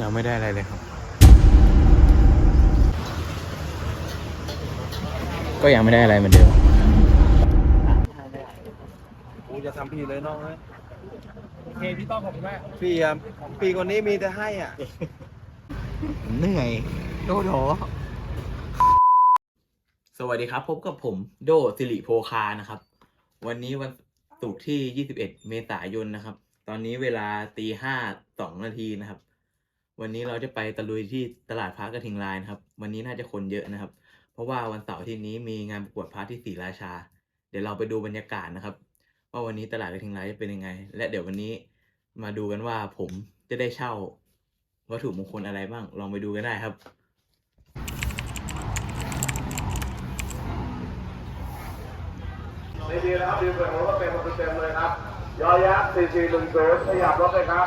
ยังไม่ได้อะไรเลยครับ ก็ยังไม่ได้อะไรเหมือนเดิมกูจะทำพี่เลยน้องเลยโอเคพี่ต้องขอบคุณมากพี่อะพี่คนนี้มีแต่ให้อะเหนื่อยโดโดสวัสดีครับพบกับผมโดสิริโพคานะครับ วันนี้วันศุกร์ที่ 21 เมษายนนะครับ ตอนนี้เวลาตีห้าสองนาทีนะครับ วันนี้เราจะไปตะลุยที่ตลาดพระกระทิงลายนะครับ วันนี้น่าจะคนเยอะนะครับ เพราะว่าวันเสาร์ที่นี้มีงานประกวดพระที่ศรีราชา เดี๋ยวเราไปดูบรรยากาศนะครับ ว่าวันนี้ตลาดกระทิงลายจะเป็นยังไง และเดี๋ยววันนี้มาดูกันว่าผมจะได้เช่าวัตถุมงคลอะไรบ้าง ลองไปดูกันได้ครับดีๆนะครับดีเปิดรถเต็มเต็มเลยครับยอยักษ์4410ขยับรถเลยครับ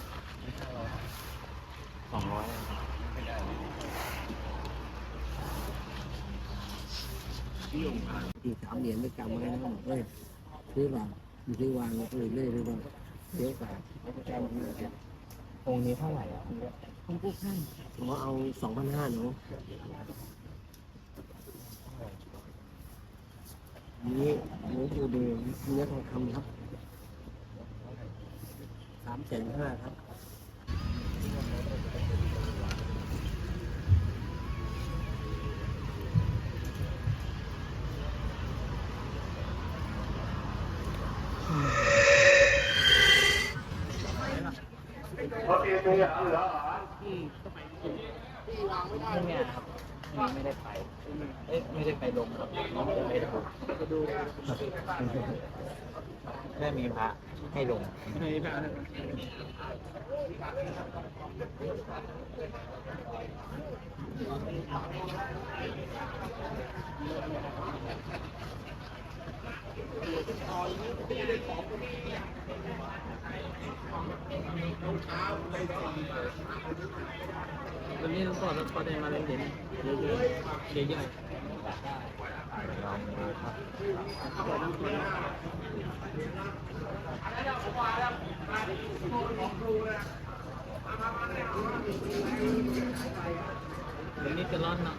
สองร้อย อีกสามเหรียญไม่จำไว้นะเฮ้ยซื้อมาอยู่ที่วางก็เลยเรื่อยๆว่าเดี๋ยวกว่ห้องค์นี้เท่าไหร่อะผมพูดให้ผมเอาสองพันห้าเนาะนี่หลวงปู่ดูเนื้อทองคำครับสามแสนห้าครับ รถเอเเหลือเหรอ เนี่ยครับไม่ได้ไปเอ้ยไม่ได้ไปลงครับน้องจะไปดูแม่มีพระให้ลงในพระเช้าไปสี่ วันนี้เราก็เราก็ได้มาเล่นเด่นเยอะๆเยอะลองดูครับๆวันนี้จะร้อนเนาะ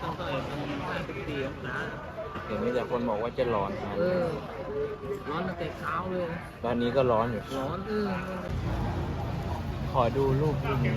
ต้องต่อยกันห้าสิบสี่องศาเห็นมีแต่คนบอกว่าจะร้อนนะเออร้อนตั้งแต่เช้าเลยนะตอนนี้ก็ร้อนอยู่ ร้อนเออขอดูรูปรูปหนึง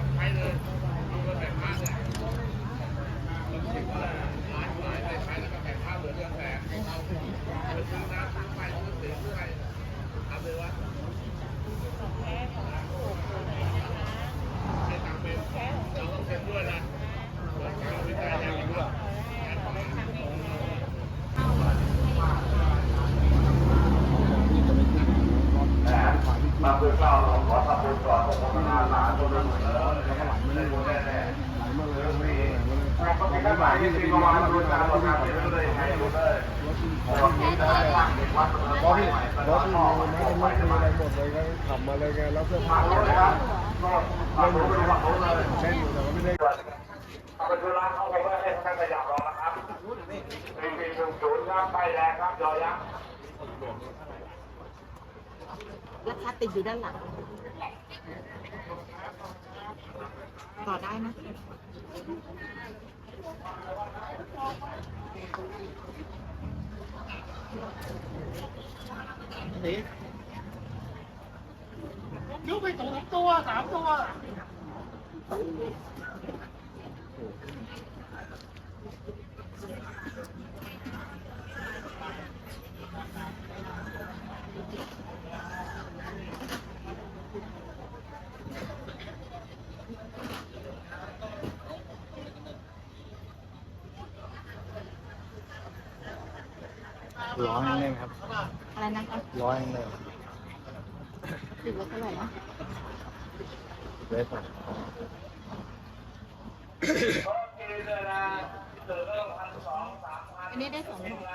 เขาทั้งหลายที่มีประมาณรู้จักระมาณนี้เลยให้รู้เลยรถที่รถที่ไม่ได้อะไรหมดเลยก็ขับมาเลยไงแล้วเสื้อผ้าเล่นอยู่ที่ว่าเล่นอยู่แต่ว่าไม่ได้เอาไปคือร้านเขาผมไม่ให้ท่านขยับรอนะครับสี่สี่หนึ่งศูนย์ครับไปแรงครับอยักษ์ราคาติดอยู่ด้านหลังต่อได้นะ ยุบไปสองตัวสามตัว ร้อยได้ไหมครับ อะไรนะคะร้อยเลยติดไว้เท่าไหร่นะเล็กอันนี้ได้สองหน่อ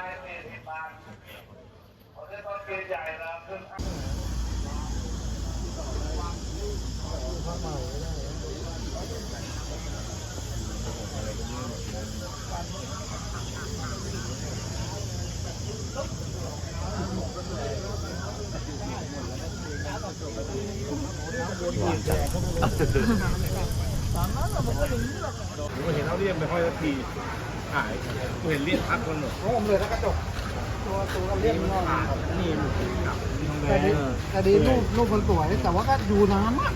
ผมเห็นเขาเรียกไปห้อยทีหายผมเห็นเรียกพักคนหมดโอ้ผมเลยแล้วกระจกตัวตัวเรียบร้อยนี่มันครับแต่ดีแต่ดีรูปรูปมันสวยแต่ว่าก็อยู่นานมาก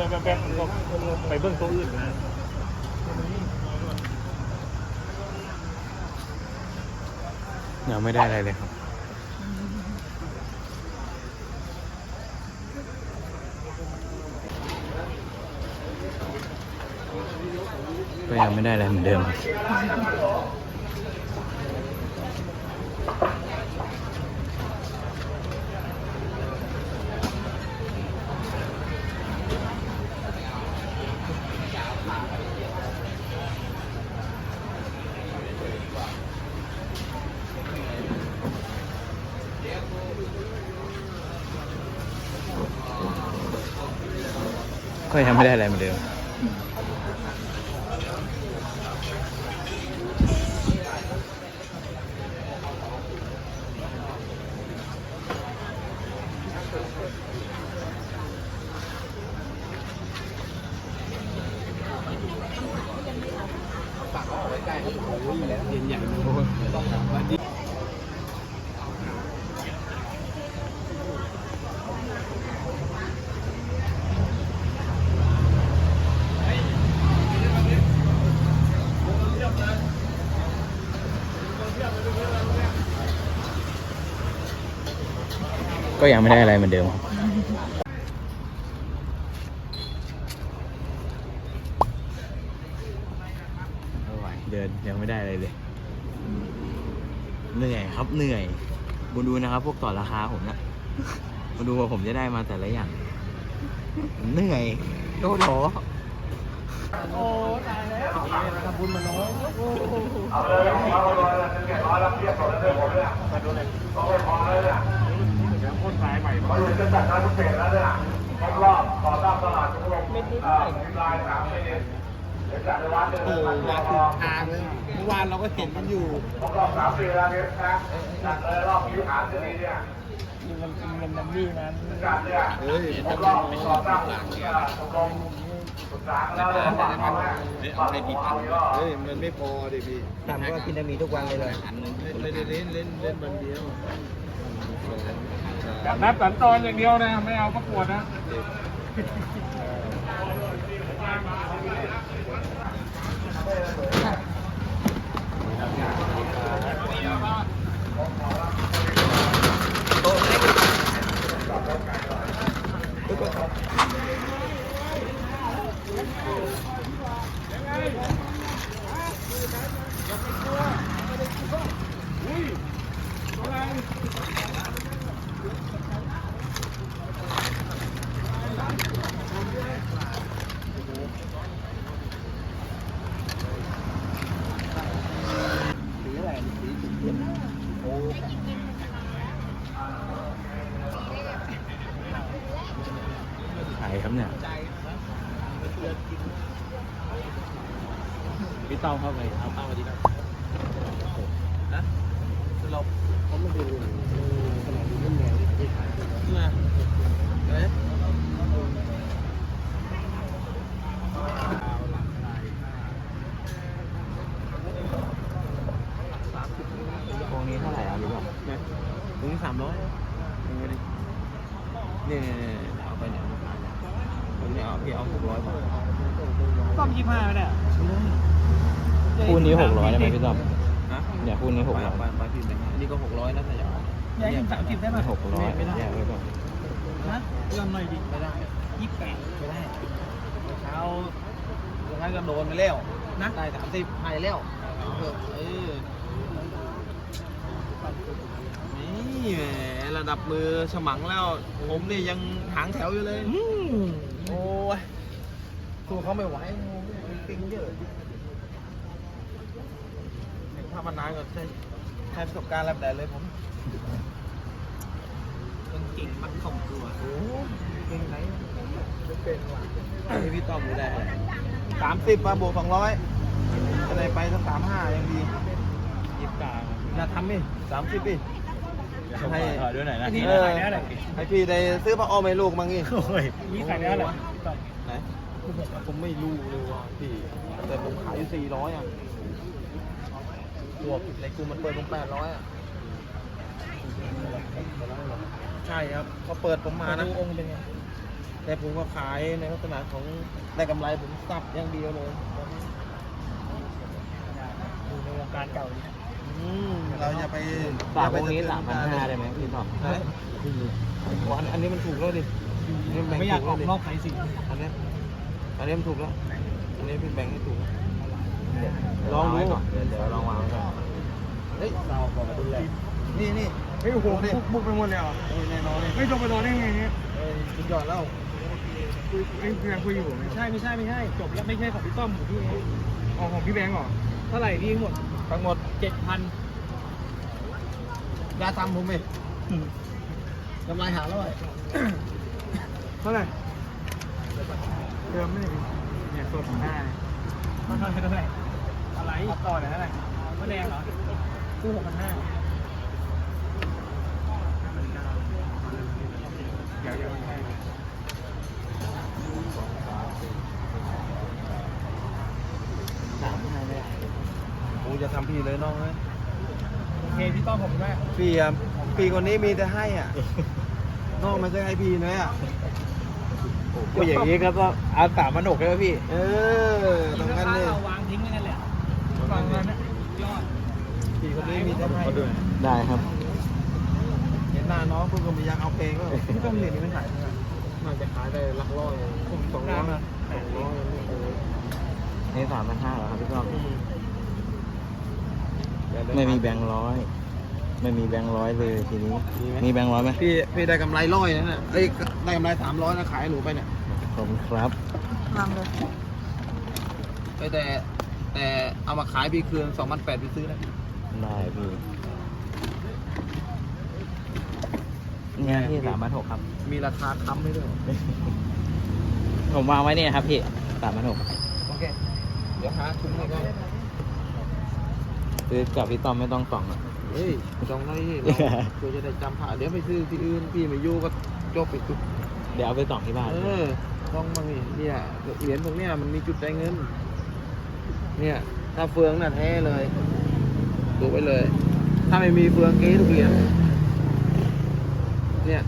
ดูไปแป๊บๆก็ไปเบื้องตัวอื่นนะยังไม่ได้อะไรเลยครับ ก็ยังไม่ได้อะไรเหมือนเดิมครับ ก็ยังไม่ได้อะไรเหมือนเดิม ก็ยังไม่ได้อะไรเหมือนเดิมครับไม่ไหวเดินยังไม่ได้อะไรเลย เหนื่อยครับเหนื่อยมาดูนะครับ พวกต่อราคาผมนะมาดูว่าผมจะได้มาแต่ละอย่าง เหนื่อยโดด โถเอาเลยเอาเลยเก็บร้อยแล้วเรียบร้อยเลยผมเนี่ยต้องไปพอเลยเนี่ยโคตรสายใหม่เขาอยู่จะจัดงานพิเศษแล้วเนี่ยครบรอบต่อตั้งตลาดชุมชนอ่าลายสามปีเดี๋ยวจัดในวัดเลยโอ้นมาถูกทางเลยเมื่อวานเราก็เห็นมันอยู่ครบรอบสามปีแล้วเนี่ยนะจัดเลยรอบยุคหาที่นี่เนี่ยมันมันมันนี่มันจัดเนี่ยครบรอบต่อตั้งอ่าชมรมศึกล้วเนี่ยฝากเขาเนี่ยฝากของเขาเยอะเฮ้ยมันไม่พอดิพี่ทำก็กินได้มีทุกวันเลยเลยไม่ได้เล่นเล่นเล่นวันเดียวนับสันตอนอย่างเดียวนะ ไม่เอาประกวดนะ ใครครับเนี่ย พี่ต้อม เข้าไปเอาเข้ามาดีครับ เขาไม่ดูขนาดนี้ไม่แรงที่ขาย มาเอ๊ะโครงนี้เท่าไหร่อะรู้ป่ะถึงสามร้อยนี่นี่นี่เอาไปเนี่ยผมเนี่ยเอาพี่เอาหกร้อยบาท ต้อมยี่ห้าไม่ได้ คู่นี้หกร้อยได้ไหมพี่ต้อม ฮะ เนี่ยคู่นี้หกร้อย ไปไปพี่แบงค์อันนี้ก็หกร้อยนะแต่อย่าเอา ยายสามสิบ ได้ไหมหกร้อยแยกไว้ก่อนนะเริ่มหน่อยดิไม่ได้ยี่สิบแปดไม่ได้เช้าอย่างนั้นก็โดนไปแล้วนะได้สามสิบให้แล้วเอาเถอะเออนี่แหมระดับมือฉมังแล้ว ผมนี่ยังหางแถวอยู่เลยโอ้ยสู้เขาไม่ไหวมันปิงเยอะถ้ามานานก็ใช้ใช้ประสบการณ์แบบไหนเลยผมคน เก่งมักข่มตัวโอ้เก่งไหนไม่เป็นว่ะให้พี่ต้อมดูได้สามสิบมาบวกสองร้อยจะได้ไปสักสามห้ายังดียิบตาน่าทำดิสามสิบดิให้ขอด้วยหน่อยนะนี่เออขายได้อะไรให้พี่ได้ซื้อผ้าอ้อมให้ลูกมั้งงี้นี่ขายได้อะไรไหนผมไม่รู้เลยว่ะพี่แต่ผมขายอยู่สี่ร้อยอะบวกในกลุ่มมันเปิดผมแปดร้อยอะ ใช่ครับเขาเปิดผมมานะดูองค์เป็นไงแต่ผมก็ขายในลักษณะของได้กำไรผมสับอย่างเดียวเลยดูในวงการเก่านี่อืมเราอย่าไปฝากอย่วงนี้ไปสามพันห้าได้ไหมพี่ต้อมไหนอันอันนี้มันถูกแล้วดินี่แบ่งไม่อยากออกถูนแล้วอกสายสินดิอันเนี้ยอันนี้มันถูกแล้วอันนี้พี่แบ่งให้ถูกลองดูเดี๋ยวเดี๋ยวลองวางไว้ก่อนเฮ้ยเราขอมาดูแลนี่นี่ เฮ้ยโอ้โหบุกบุกไปหมดเลยเหรอเฮ้ยแน่นอนเลยไม่จบไปนอนได้ไงเนี่ยเฮ้ยสุดยอดแล้วคุยเอ้ยเพื่อนคุยอยู่ไม่ใช่ไม่ใช่ไม่ใช่จบแล้วไม่ใช่ของพี่ต้อมของพี่เองอ๋อของพี่แบงค์เหรอเท่าไหร่พี่หมดทั้งหมดเจ็ดพันยาทำผมเองกำไรหาร้อยเท่าไหร่เดิมไม่ได้เนี่ยตัวของหน้าเท่าไหร่เท่าไหร่อะไรต่อไหนเท่าไหร่มะแดงเหรอคู่หกพันห้าเดี๋ยวเดี๋ยวให้ สามห้าไม่ได้ กูจะทำพี่เลยน้องนะโอเคพี่ต้อมผมว่าพี่อะพี่คนนี้มีแต่ให้อะ น้องมันจะให้พี่นะอะก็อย่างนี้ก็ต้องเอาสามพันหกได้ไหมพี่ เออตรงนั้นเลยเราวางทิ้งไว้นั่นแหละวางนั้นนะยอดพี่คนนี้มีแต่ให้ได้ครับเห็นหน้าน้องเพิ่งก็มีอยากเอาเพลงแล้วพี่ต้องเหรียญนี้ไม่ขายเท่าไหร่น่าจะขายได้หลักร้อยสองร้อยสองร้อยนี่โอ้โหนี่สามพันห้าเหรอครับพี่ต้อมอืมเดี๋ยวเดี๋ยวไม่มีแบงค์ร้อยไม่มีแบงค์ร้อยเลยทีนี้มีไหมมีแบงค์ร้อยไหมพี่พี่ได้กำไรร้อยนะเนี่ยเอ้ยได้กำไรสามร้อยนะขายให้หนูไปเนี่ยขอบคุณครับลองดูเอ้ยแต่แต่เอามาขายพี่คืนสองพันแปดพี่ซื้อนะได้พี่ เนี่ยที่สามพันหกครับ มีราคาค้ำให้ด้วย ผมวางไว้เนี่ยครับพี่สามพันหกโอเค เดี๋ยวหาทุนให้ก็ซื้อกับพี่ต้อมไม่ต้องส่องอะเฮ้ยจองได้ที่เราเพื่อจะได้จำผ่าเดี๋ยวไปซื้อที่อื่นพี่ไม่อยู่ก็จบไปทุกเดี๋ยวเอาไปส่องที่บ้าน เออต้องบางนี่เนี่ยเหรียญพวกเนี้ยมันมีจุดใจเงิน เนี่ย ถ้าเฟืองน่ะแท้เลยดูไว้เลย ถ้าไม่มีเฟืองเก๊ทุกเหรียญ เนี่ย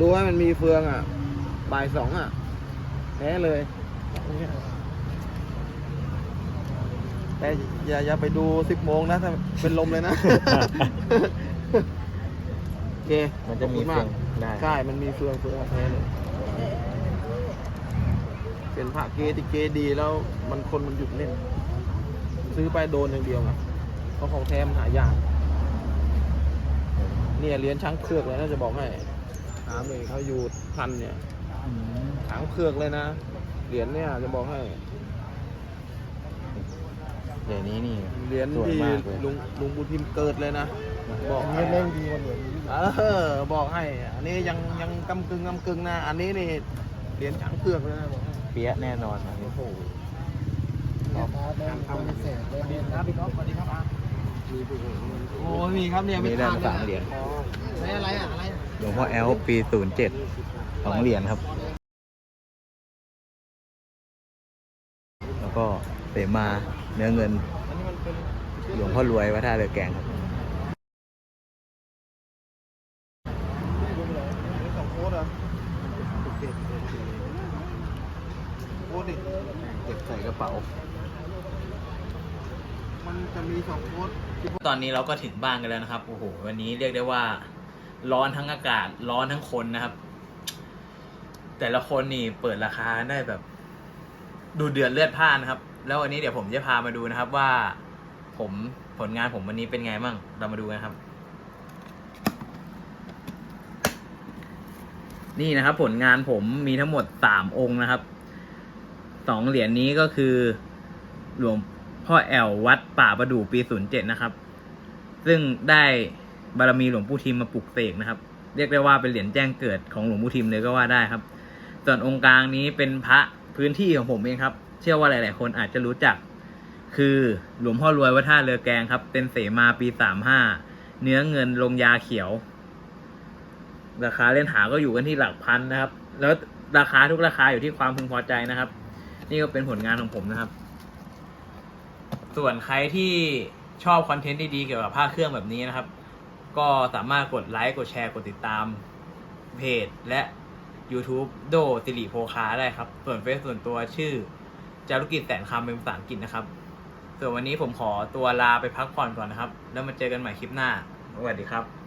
ดูให้มันมีเฟืองอะบ่ายสองอะแท้เลย แต่อย่าอย่าไปดูสิบโมงนะถ้าเป็นลมเลยนะ โอเคมันจะมีขอบคุณเฟืองได้ ใช่ มันมีเฟืองเฟืองแท้เลย เป็นพระเกที่เกดีแล้วมันคนมันหยุดเล่น ซื้อไปโดนอย่างเดียวไงเพราะของแท้มันหายากเนี่ยเหรียญช้างเผือกเลยนะจะบอกให้ ถามเลยเขาอยู่พันเนี่ยอืมช้างเผือกเลยนะ เหรียญเนี่ยจะบอกให้เดี๋ยวนี้นี่เหรียญสวยที่มากเลยลุงลุงบุญทิมเกิดเลยนะ บอกให้เล่นดีกว่าเหรียญเออบอกให้ อันนี้ยังยังกำกึ่งกำกึ่งนะ อันนี้นี่เหรียญช้างเผือกเลยนะบอกให้เปียะแน่นอนอันนี้ โอ้โหทำเสร็จแล้วเนี่ยครับพี่ต้อมสวัสดีครับอา โอ้มีครับเนี่ยไม่มีได้ทานมาสามเหรียญ ใช้อะไรอะอะไรอะหลวงพ่อแอลปีศูนย์เจ็ดสองเหรียญครับ แล้วก็เสมาเนื้อเงิน อันนี้มันเป็นหลวงพ่อรวยวัดท่าเรือแกงครับสองโค้ดเหรอโค้ดดิ เก็บระเป๋ามัน จะมีสองโค้ดตอนนี้เราก็ถึงบ้านกันแล้วนะครับ โอ้โห วันนี้เรียกได้ว่า ร้อนทั้งอากาศ ร้อนทั้งคนนะครับ แต่ละคนนี่เปิดราคาได้แบบ ดูเดือดเลือดพ่านนะครับ แล้ววันนี้เดี๋ยวผมจะพามาดูนะครับว่า ผมผลงานผมวันนี้เป็นไงมั่งเรามาดูกันครับ นี่นะครับ ผลงานผมมีทั้งหมดสามองค์นะครับสองเหรียญนี้ก็คือหลวง พ่อแอลวัดป่าประดู่ปีศูนย์เจ็ดนะครับ ซึ่งได้บารมีหลวงปู่ทิมมาปลุกเสกนะครับ เรียกได้ว่าเป็นเหรียญแจ้งเกิดของหลวงปู่ทิมเลยก็ว่าได้ครับ ส่วนองค์กลางนี้เป็นพระพื้นที่ของผมเองครับ เชื่อว่าหลาย ๆ คนอาจจะรู้จัก คือหลวงพ่อรวยวัดท่าเรือแกงครับ เป็นเสมาปีสามห้าเนื้อเงินลงยาเขียว ราคาเล่นหาก็อยู่กันที่หลักพันนะครับ แล้วราคาทุกราคาอยู่ที่ความพึงพอใจนะครับ นี่ก็เป็นผลงานของผมนะครับ ส่วนใครที่ชอบคอนเทนต์ดีๆเกี่ยวกับผ้าเครื่องแบบนี้นะครับ ก็สามารถกดไลค์กดแชร์กดติดตามเพจและ YouTube โดติริโพคาได้ครับ ส่วนเฟซส่วนตัวชื่อจารุกิจแสนคำเป็นภาษาอังกฤษนะครับ ส่วนวันนี้ผมขอตัวลาไปพักผ่อนก่อนนะครับ แล้วมาเจอกันใหม่คลิปหน้า สวัสดีครับ